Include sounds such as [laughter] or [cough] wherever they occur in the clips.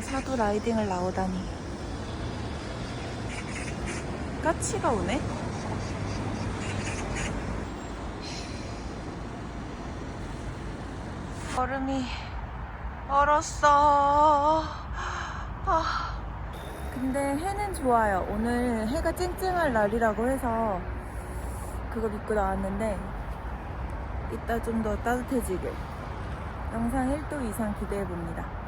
사두 라이딩을 나오다니. 까치가 오네? 얼음이 얼었어. 아. 근데 해는 좋아요. 오늘 해가 쨍쨍할 날이라고 해서 그거 믿고 나왔는데 이따 좀 더 따뜻해지길. 영상 1도 이상 기대해 봅니다.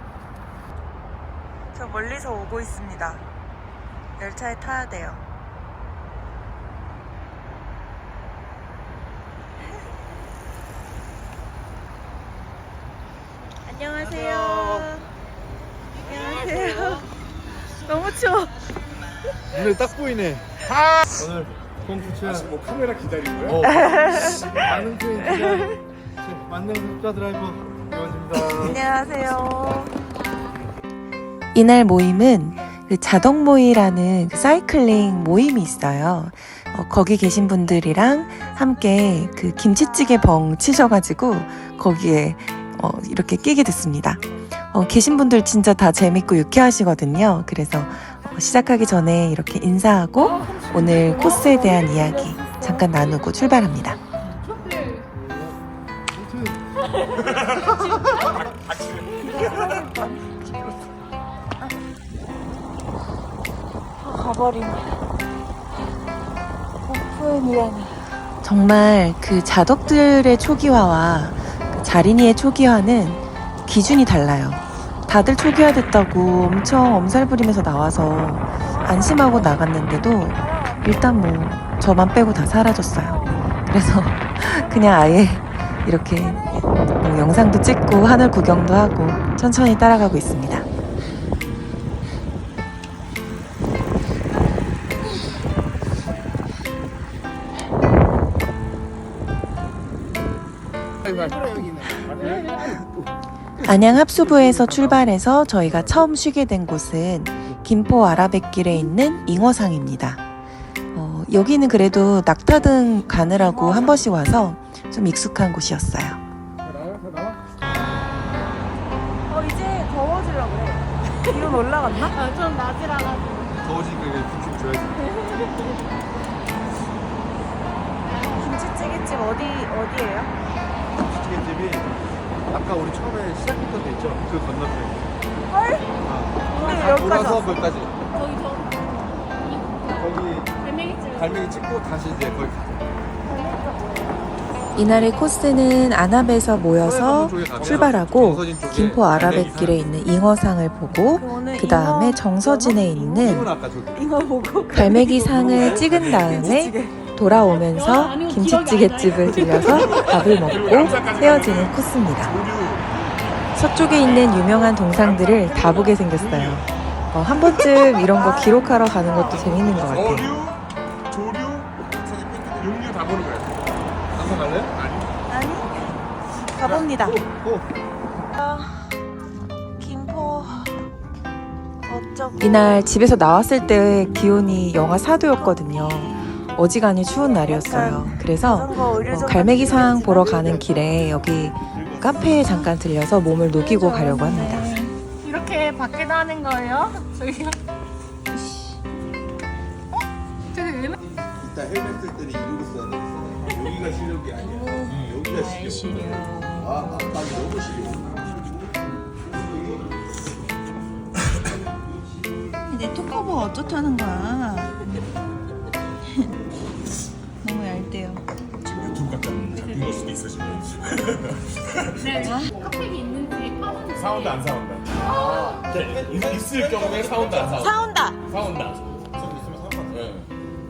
저 멀리서 오고 있습니다. 열차에 타야 돼요. [laughs] 안녕하세요. 안녕하세요. 너무 추워. 눈에 딱 보이네. 오늘 콩쿠치야. 뭐 카메라 기다린 거야? 어. [laughs] 많은 주인 기자. 만능 국가 드라이버 이원입니다. 안녕하세요. 이날 모임은 그 자동모이라는 그 사이클링 모임이 있어요. 어, 거기 계신 분들이랑 함께 그 김치찌개 벙 치셔가지고 거기에 어, 이렇게 끼게 됐습니다. 어, 계신 분들 진짜 다 재밌고 유쾌하시거든요. 그래서 어, 시작하기 전에 이렇게 인사하고 오늘 코스에 대한 이야기 잠깐 나누고 출발합니다. 가버리네. 오프앤이라니. 정말 그 자덕들의 초기화와 그 자린이의 초기화는 기준이 달라요. 다들 초기화됐다고 엄청 엄살 부리면서 나와서 안심하고 나갔는데도 일단 뭐 저만 빼고 다 사라졌어요. 그래서 [laughs] 그냥 아예 이렇게 뭐 영상도 찍고 하늘 구경도 하고 천천히 따라가고 있습니다. 안양 합수부에서 출발해서 저희가 처음 쉬게 된 곳은 김포 아라뱃길에 있는 잉어상입니다. 어, 여기는 그래도 낙타 등 가느라고 한 번씩 와서 좀 익숙한 곳이었어요. 어, 이제 더워지려고 그래. 기온 올라갔나? 아, 좀 낮이라가지고. 더워지니까 이게 김치 줘야지. [laughs] 김치찌개집 어디, 어디예요? 김치찌개집이 아까 우리 처음에 시작했던 데 있죠? 그 건너편에. 헐? 아, 근데 다 여기까지 돌아서 왔어. 거기까지. 거기 저 거기 갈매기집. 갈매기 찍고 다시 이제 거기 가자. 이날의 코스는 안압에서 모여서 출발하고 김포 아라뱃길에 있는 잉어상을 보고 그 다음에 정서진에 있는 아까 저기. 잉어 보고 갈매기 상을 찍은 다음에 돌아오면서 김치찌개집을 들려서 밥을 먹고 헤어지는 코스입니다. 서쪽에 있는 유명한 동상들을 다 보게 생겼어요. 어, 한 번쯤 이런 거 기록하러 가는 것도 재밌는 것 같아요. 어류, 조류, 육류 다 보는 거야. 항상 갈래? 아니, 가봅니다. 어. 김포 어쩌고 이날 집에서 나왔을 때 기온이 영하 4도였거든요. 어지간히 추운 날이었어요. 그래서 어, 갈매기상 보러 가는 길에 여기 카페에 잠깐 들려서 몸을 녹이고 가려고 합니다. 이렇게 밖에다 하는 거예요? 저기요? 어? 저기 왜 이따 헬멧 쓸 때는 이러고 써야 돼. 여기가 시력이 아니야. 여기가 시력. 아, 아, 아, 너무 시력. 내 톡커버 어쩌자는 거야? 얇대요. 유튜브 같은 잡힌 걸 수도 있어 지금. 네, 핫팩이 있는지 파는 사운드 안 사운다. 네, 있- 있을 경우에 사운드 안 사운드. 사온다. 있으면 사운드. 네.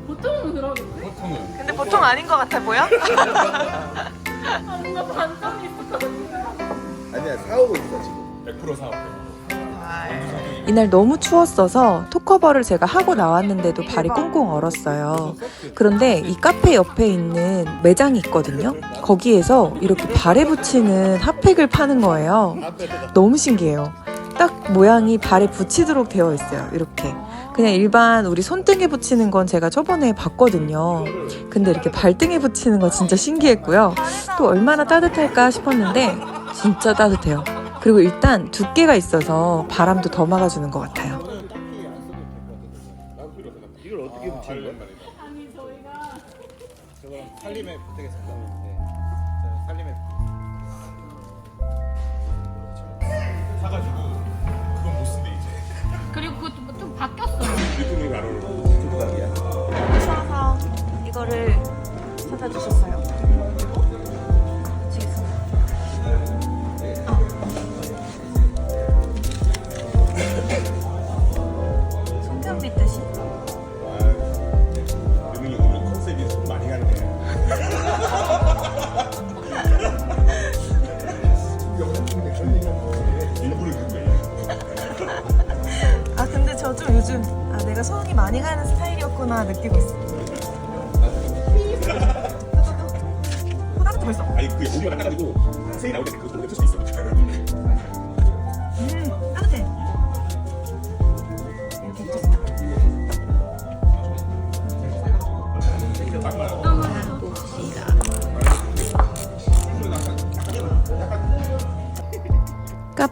보통은 그러겠지? 보통은. 근데 보통 아닌 것 같아 보여? 아, 뭔가 반전이 있었거든요. 아니야 사오고 있어 지금. 100% 사오고. 이날 너무 추웠어서 톡커버를 제가 하고 나왔는데도 발이 꽁꽁 얼었어요. 그런데 이 카페 옆에 있는 매장이 있거든요. 거기에서 이렇게 발에 붙이는 핫팩을 파는 거예요. 너무 신기해요. 딱 모양이 발에 붙이도록 되어 있어요. 이렇게. 그냥 일반 우리 손등에 붙이는 건 제가 저번에 봤거든요. 근데 이렇게 발등에 붙이는 거 진짜 신기했고요. 또 얼마나 따뜻할까 싶었는데 진짜 따뜻해요. 그리고 일단 두께가 있어서 바람도 더 막아주는 것 같아요. 이걸 어떻게 붙이는 거야? 아니 저희가 저거 살림에 부탁했습니다. 네. 저 살림에 사가지고 그건 못 쓴대 이제. 그리고 그것도 뭐좀 바뀌었어요. 추워서 이거를 사다 주셨어요. 요즘 아 내가 손이 많이 가는 스타일이었구나 느끼고 있어. [laughs] 호다닥 벌써. 아니 그 오디오가 따가지고 세이 나올 때 그거 노래 틀수 있어.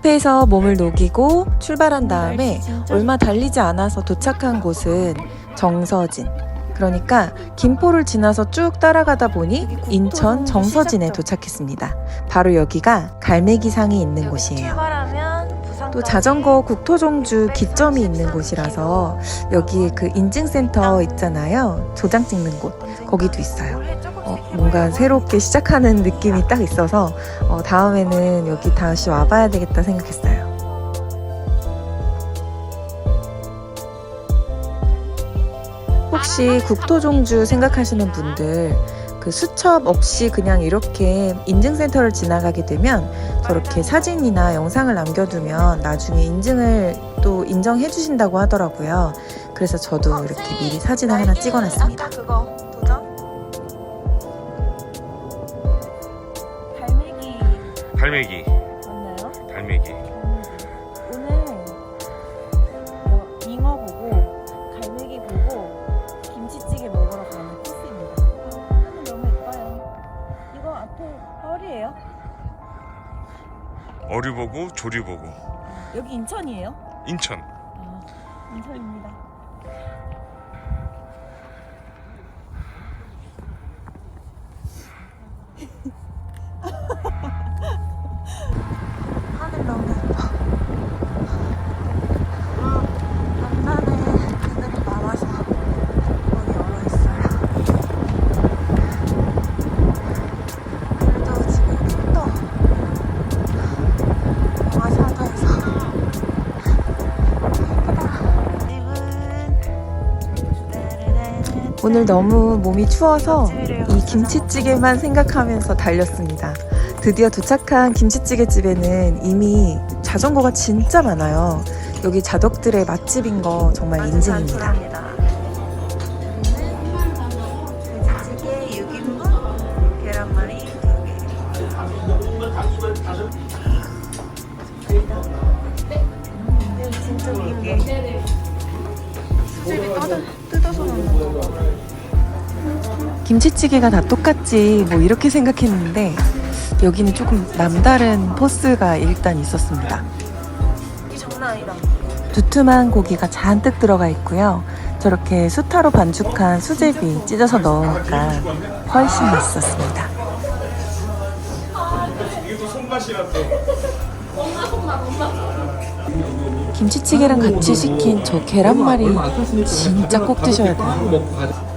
카페에서 몸을 녹이고 출발한 다음에 얼마 달리지 않아서 도착한 곳은 정서진. 그러니까 김포를 지나서 쭉 따라가다 보니 인천 정서진에 도착했습니다. 바로 여기가 갈매기상이 있는 곳이에요. 또 자전거 국토종주 기점이 있는 곳이라서 여기 그 인증센터 있잖아요. 도장 찍는 곳. 거기도 있어요. 어, 뭔가 새롭게 시작하는 느낌이 딱 있어서 어, 다음에는 여기 다시 와봐야 되겠다 생각했어요. 혹시 국토종주 생각하시는 분들 그 수첩 없이 그냥 이렇게 인증센터를 지나가게 되면 저렇게 사진이나 영상을 남겨두면 나중에 인증을 또 인정해 주신다고 하더라고요. 그래서 저도 이렇게 미리 사진을 하나 찍어놨습니다. 달매기, 맞나요? 달매기. 오늘 어, 잉어 보고 갈매기 보고 김치찌개 먹으러 가는 코스입니다. 하늘 너무 예뻐요. 이거 앞에 뻘이에요? 어류 보고 조류 보고 여기 인천이에요? 인천. 아, 인천입니다. 오늘 너무 몸이 추워서 이 김치찌개만 생각하면서 달렸습니다. 드디어 도착한 김치찌개 집에는 이미 자전거가 진짜 많아요. 여기 자덕들의 맛집인 거 정말 인증입니다. 김치찌개가 다 똑같지 뭐 이렇게 생각했는데 여기는 조금 남다른 포스가 일단 있었습니다. 이 장난 아니다. 두툼한 고기가 잔뜩 들어가 있고요. 저렇게 수타로 반죽한 수제비 찢어서 넣으니까 훨씬 맛있었습니다. 김치찌개랑 같이 시킨 저 계란말이 진짜 꼭 드셔야 돼요.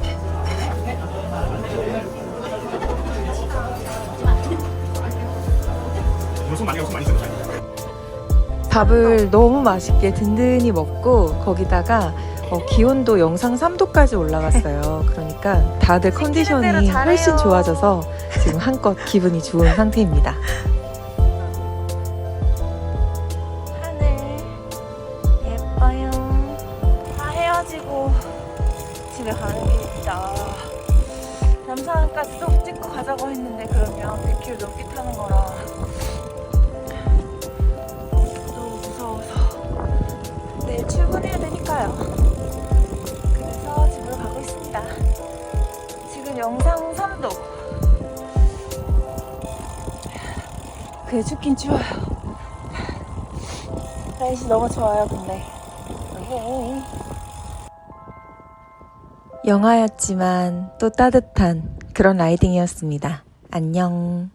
밥을 너무 맛있게 든든히 먹고 거기다가 어, 기온도 영상 3도까지 올라갔어요. [laughs] 그러니까 다들 컨디션이 훨씬 좋아져서 지금 한껏 기분이 좋은 상태입니다. 하늘 예뻐요. 다 헤어지고 집에 가는 길입니다. 남산까지 좀 찍고 가자고 했는데 그러면 100km 넘게 타는 거라 영상 3도. 그래 춥긴 추워요. 날씨 너무 좋아요, 근데. 영하였지만 또 따뜻한 그런 라이딩이었습니다. 안녕.